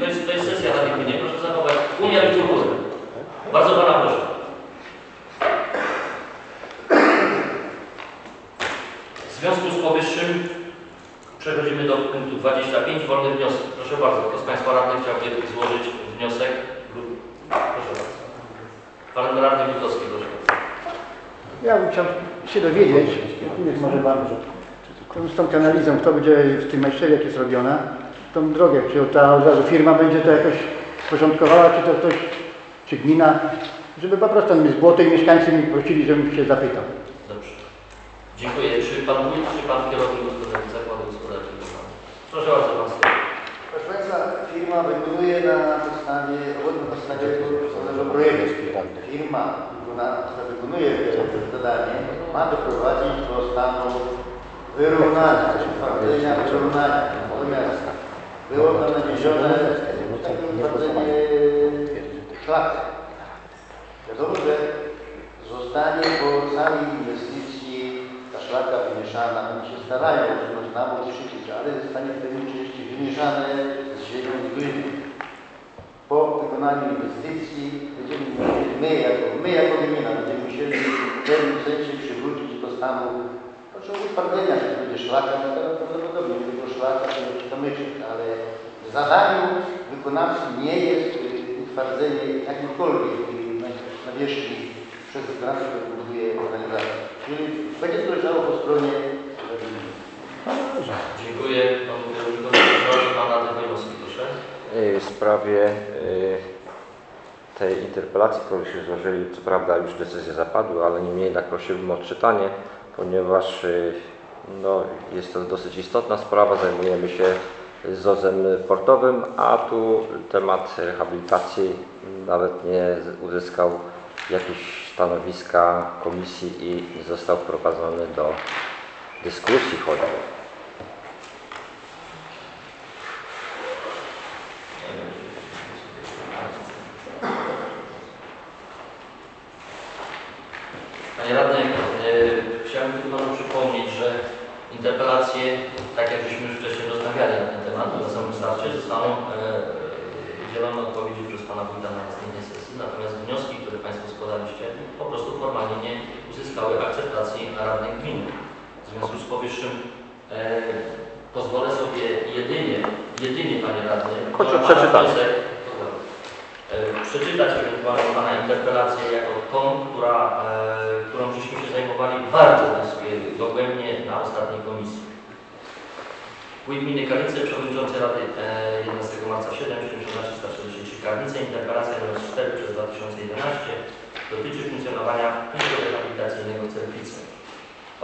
to jest, to jest sesja Rady Gminy, proszę zachować umiar i kulturę. Bardzo pana proszę. W związku z powyższym przechodzimy do punktu 25, wolny wniosek. Proszę bardzo, kto z Państwa radnych chciałby złożyć wniosek? Proszę bardzo. Pan radny Witowski, proszę bardzo. Ja bym chciał się dowiedzieć, może Pan, tą- tą kanalizą, kto będzie w tym majstrzewie, jak jest robiona, tą drogę, czy ta od razu firma będzie to jakoś porządkowała, czy to ktoś, czy gmina, żeby po prostu mi z błoto i mieszkańcy mi prosili, żebym się zapytał. Dobrze. Dziękuję. Czy Pan Wójt, czy Pan Kierownik gospodarki Zakładu Gospodarczego? Proszę bardzo, Pan Stefan. Proszę Państwa, firma wykonuje na podstawie, na podstawie tego projektu. Firma, która wykonuje to zadanie, ma doprowadzić do stanu wyrównania, wyrównania. Natomiast było tam naniesione takie utwardzenie szlak. Wiadomo, że zostanie po całej inwestycji ta szlaka wymieszana. Oni się starają, żeby można było krzyczeć, ale zostanie w pewnej części wymieszane z ziemią i gliny. Po wykonaniu inwestycji będziemy musieli, my jako, my jako gmina będziemy musieli w pewnym sensie przywrócić do stanu znaczy utwardzenia, że to będzie szlaka, no teraz prawdopodobnie tego szlaka, to będzie kamyczek, ale w zadaniu wykonawcy nie jest y, utwardzenie jakiejkolwiek y, na- nawierzchni przez wykonawcę, który buduje organizację. Czyli będzie to leżało po stronie gminy. Dziękuję Panu Kierownikowi. Proszę Pan Radny Wojewódzki, proszę. Y, W sprawie tej interpelacji, którą się złożyli, co prawda już decyzje zapadły, ale niemniej jednak prosiłbym o odczytanie, ponieważ y, no, jest to dosyć istotna sprawa, zajmujemy się ZOZ-em portowym, a tu temat rehabilitacji nawet nie uzyskał jakiegoś stanowiska komisji i został wprowadzony do dyskusji choćby. Panie Radny, e, chciałem tylko Panu przypomnieć, że interpelacje, tak jak żeśmy już wcześniej rozmawiali na ten temat, na samym starcie, zostaną e, udzielone odpowiedzi przez Pana Wójta na następnej sesji, natomiast wnioski, które Państwo składaliście, po prostu formalnie nie uzyskały akceptacji radnych gminy. W związku z powyższym e, pozwolę sobie jedynie, jedynie Panie Radny, Choć o na Pana przeczytanie. wniosek, e, przeczytać ewentualnie Pana interpelację jako tą, która, e, którą żeśmy się zajmowali bardzo dogłębnie na ostatniej komisji. Gminy Karnice, Przewodniczący Rady e, 11 marca 7, 143 Karnice, interpelacja nr 4 przez 2011 dotyczy funkcjonowania punktu rehabilitacyjnego w Cerkwicy.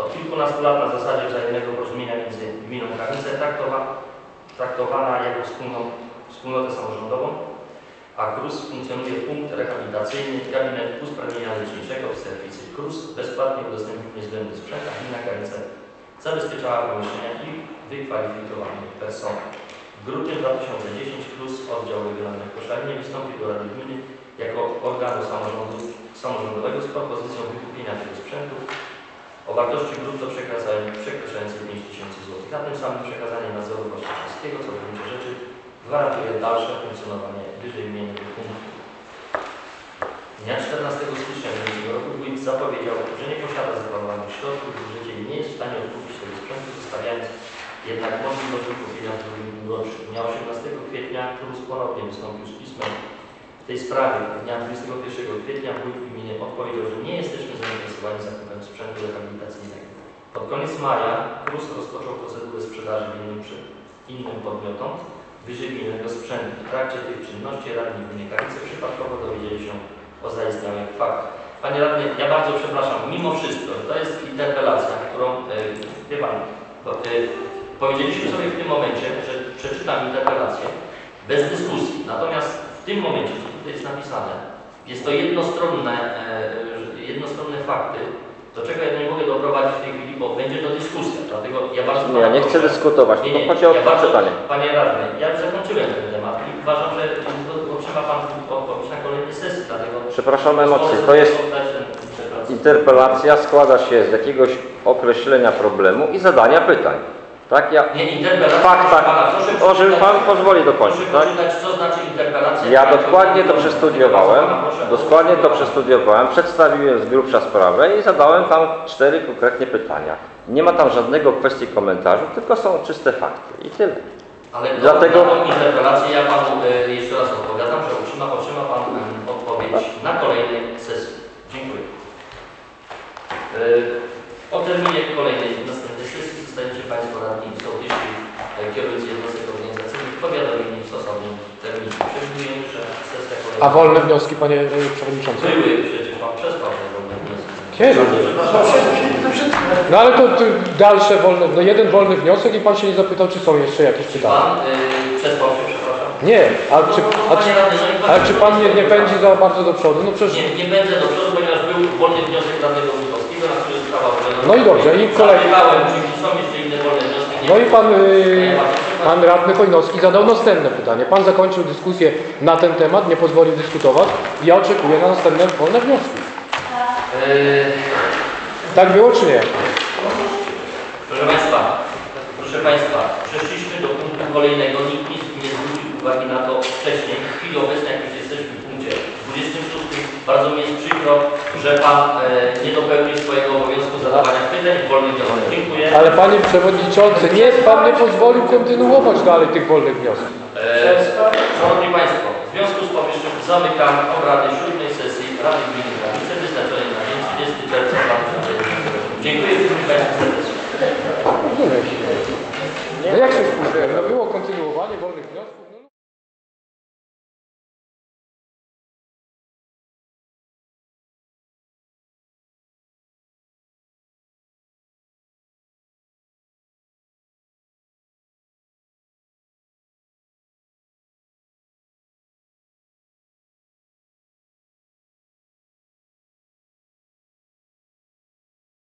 Od kilkunastu lat na zasadzie wzajemnego porozumienia między gminą Karnice traktowa, traktowana jako wspólną, wspólnotę samorządową, a KRUS funkcjonuje punkt rehabilitacyjny gabinet usprawnienia leczniczego w serwisie KRUS bezpłatnie udostępnił niezbędny sprzęt, a gmina Karnice zabezpieczała pomieszczenia i wykwalifikowanych personel. W grudniu 2010 KRUS oddział regionalny w Koszalinie wystąpił do Rady Gminy jako organu samorządu, samorządowego z propozycją wykupienia tego sprzętu o wartości brutto przekraczającej przekraczającej 5 tysięcy złotych, a tym samym przekazanie nadzoru właścicielskiego, co gruncie rzeczy gwarantuje dalsze funkcjonowanie wyżej wymienionych punktów. Dnia 14 stycznia bieżącego roku wójt zapowiedział, że nie posiada zaplanowanych środków w budżecie i nie jest w stanie odkupić tego sprzętu, zostawiając jednak możliwość wykupienia w drugim półroczu. Dnia 18 kwietnia KRUS ponownie wystąpił z pismem w tej sprawie. Dnia 21 kwietnia wójt gminy odpowiedział, że nie jesteśmy zainteresowani zakupem sprzętu rehabilitacyjnego. Pod koniec maja KRUS rozpoczął procedurę sprzedaży innym, przy- innym podmiotom wyżej wymienionego sprzętu. W trakcie tych czynności radni Kalice przypadkowo dowiedzieli się o zaistniałych faktach. Panie radny, ja bardzo przepraszam, mimo wszystko, to jest interpelacja, którą, e, wie Pan, bo, e, powiedzieliśmy sobie w tym momencie, że przeczytam interpelację bez dyskusji. Natomiast w tym momencie, co tutaj jest napisane, jest to jednostronne, e, jednostronne fakty, do czego ja nie mogę doprowadzić w tej chwili, bo będzie to dyskusja. Dlatego ja bardzo Nie, ja nie chcę proszę- dyskutować, nie, nie, chodzi o ja bardzo, przeczytanie. Panie radny, ja już zakończyłem ten temat i uważam, że otrzyma Pan odpowiedź na kolejnej sesji, dlatego... Przepraszam emocje. To jest interpelacja składa się z jakiegoś określenia problemu i zadania pytań. Tak, ja Nie, interpelacja. Fakt, tak. Pana, proszę O, żeby przeczytać- pan pozwoli dokończyć, Proszę tak? przeczytać, co znaczy interpelacja. Ja dokładnie to przestudiowałem, dokładnie to przestudiowałem, przedstawiłem z grubsza sprawę i zadałem tam cztery konkretnie pytania. Nie ma tam żadnego kwestii komentarzu, tylko są czyste fakty i tyle. Ale to, Dlatego- na interpelację ja Panu e, jeszcze raz odpowiadam, że otrzyma, otrzyma Pan em, odpowiedź na kolejnej sesji. Dziękuję. E, o terminie kolejnej radni sołtysi, e, kierownicy jednostek organizacyjnych powiadomieni w stosownym terminie. Przewidujemy, że sesja kolejna... A wolne wnioski, panie y, przewodniczący? Były przecież Pan przespał te wolne wnioski. Kiedy? No ale to, to dalsze wolne, no jeden wolny wniosek i pan się nie zapytał, czy są jeszcze jakieś pytania. Pan y, przespał się, przepraszam. Nie, a czy, a czy, no i ale czy pan nie, nie pędzi za bardzo do przodu? No przecież... Nie, nie będę do przodu, ponieważ był wolny wniosek radnego Wójtowskiego, na który sprawa. No i dobrze, i kolej- Zapytałem, czy są jeszcze inne wolne wnioski. Nie No i pan, y, pan radny Chojnowski zadał następne pytanie. Pan zakończył dyskusję na ten temat, nie pozwolił dyskutować. Ja oczekuję na następne wolne wnioski. Yy, Tak było czy nie? Proszę Państwa, proszę Państwa, przeszliśmy do punktu kolejnego. Nikt nie zwrócił uwagi na to wcześniej. W chwili obecnej, jak już jesteśmy w punkcie 26. Bardzo mi jest przykro, że Pan e, nie dopełnił swojego obowiązku zadawania pytań w wolnych wniosków. Dziękuję. Ale Panie Przewodniczący, nie, Pan nie pozwolił kontynuować dalej tych wolnych wniosków. E, szanowni Państwo, w związku z powyższym zamykam obrady 7 sesji Rady Gminy Granice wyznaczonej na dzień 30 czerwca 2020 Dziękuję Państwu serdecznie. No jak się spóźniłem? No było kontynuowanie wolnych wniosków.